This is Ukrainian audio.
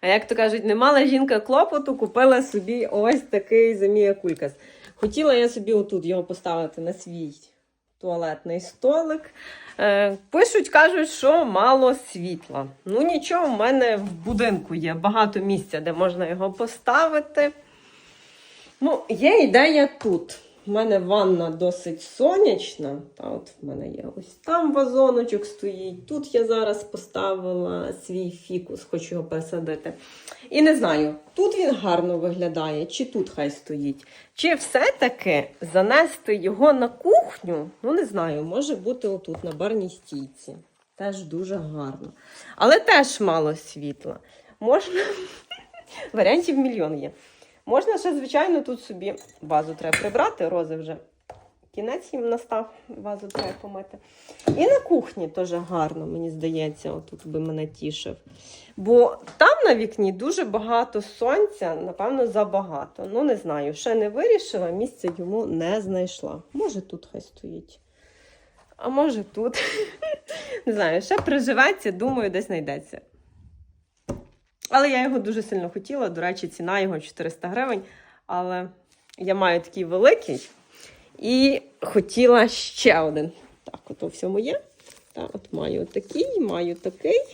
А як то кажуть, не мала жінка клопоту, купила собі ось такий Замія Кулькас. Хотіла я собі отут його поставити на свій туалетний столик. Е, пишуть, кажуть, що мало світла. Ну нічого, в мене в будинку є багато місця, де можна його поставити. Ну, є ідея тут. У мене ванна досить сонячна. Та от в мене є ось там вазоночок стоїть. Тут я зараз поставила свій фікус, хочу його пересадити. І не знаю, тут він гарно виглядає, чи тут хай стоїть. Чи все-таки занести його на кухню? Ну, не знаю, може бути отут на барній стійці. Теж дуже гарно. Але теж мало світла. Можна. Варіантів мільйон є. Можна ще, звичайно, тут собі вазу треба прибрати, рози вже. Кінець їм настав, вазу треба помити. І на кухні теж гарно, мені здається, отут би мене тішив. Бо там на вікні дуже багато сонця, напевно, забагато. Ну, не знаю, ще не вирішила, місця йому не знайшла. Може, тут хай стоїть. А може тут. Не знаю, ще приживеться, думаю, десь знайдеться. Але я його дуже сильно хотіла. До речі, ціна його 400 гривень. Але я маю такий великий і хотіла ще один. Так, от у всьому є. Так, от маю такий, маю такий.